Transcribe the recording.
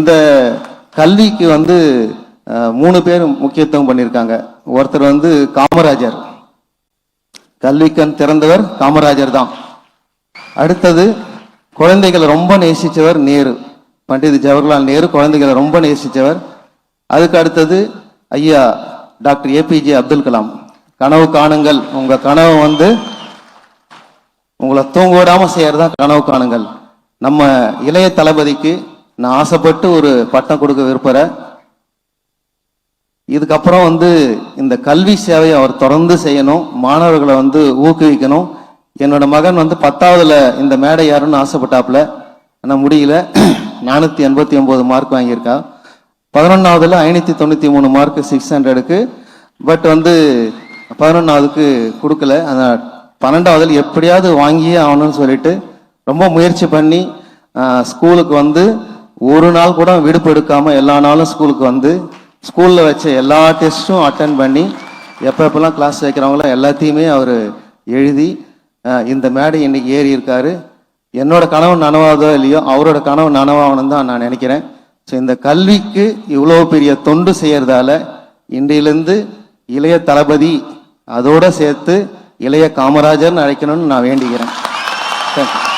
இந்த கல்விக்கு வந்து மூணு பேர் முக்கியத்துவம் பண்ணியிருக்காங்க. ஒருத்தர் வந்து காமராஜர். கல்விக்கண் திறந்தவர் காமராஜர் தான். அடுத்தது குழந்தைகளை ரொம்ப நேசிச்சவர் நேரு. பண்டித் ஜவஹர்லால் நேரு குழந்தைகளை ரொம்ப நேசிச்சவர். அதுக்கு அடுத்தது ஐயா டாக்டர் ஏபிஜே அப்துல் கலாம். கனவு காணுங்கள். உங்க கனவு வந்து உங்களை தூங்க விடாம தான் கனவு காணுங்கள். நம்ம இளைய தளபதிக்கு நான் ஆசைப்பட்டு ஒரு பட்டம் கொடுக்க விரும்புகிறேன் இதுக்கப்புறம் வந்து இந்த கல்வி சேவையை அவர் தொடர்ந்து செய்யணும். மாணவர்களை வந்து ஊக்குவிக்கணும். என்னோட மகன் வந்து பத்தாவதுல இந்த மேடை யாருன்னு ஆசைப்பட்டாப்புல. ஆனால் முடியல. நானூற்றி எண்பத்தி ஒம்பது மார்க் வாங்கியிருக்கான் பதினொன்றாவதுல ஐநூற்றி தொண்ணூற்றி மூணு மார்க் சிக்ஸ் ஹண்ட்ரடுக்கு பட் வந்து பதினொன்றாவதுக்கு கொடுக்கல. அந்த பன்னெண்டாவதுல எப்படியாவது வாங்கியே ஆகணும்னு சொல்லிட்டு ரொம்ப முயற்சி பண்ணி ஸ்கூலுக்கு வந்து ஒரு நாள் கூட விடுப்பு எடுக்காம எல்லா நாளும் ஸ்கூலுக்கு வந்து ஸ்கூலில் வச்ச எல்லா டெஸ்ட்டும் அட்டன் பண்ணி எப்போ எப்பெல்லாம் கிளாஸ் வைக்கிறவங்களோ எல்லாத்தையுமே அவர் எழுதி இந்த மேடை இன்னைக்கு ஏறி இருக்காரு. என்னோட கனவு நனவாதோ இல்லையோ அவரோட கனவு நனவாகணும் தான் நான் நினைக்கிறேன். ஸோ இந்த கல்விக்கு இவ்வளோ பெரிய தொண்டு செய்கிறதால இன்றையிலேருந்து இளைய தளபதி அதோடு சேர்த்து இளைய காமராஜர்னு அழைக்கணும்னு நான் வேண்டிக்கிறேன். தேங்க்யூ.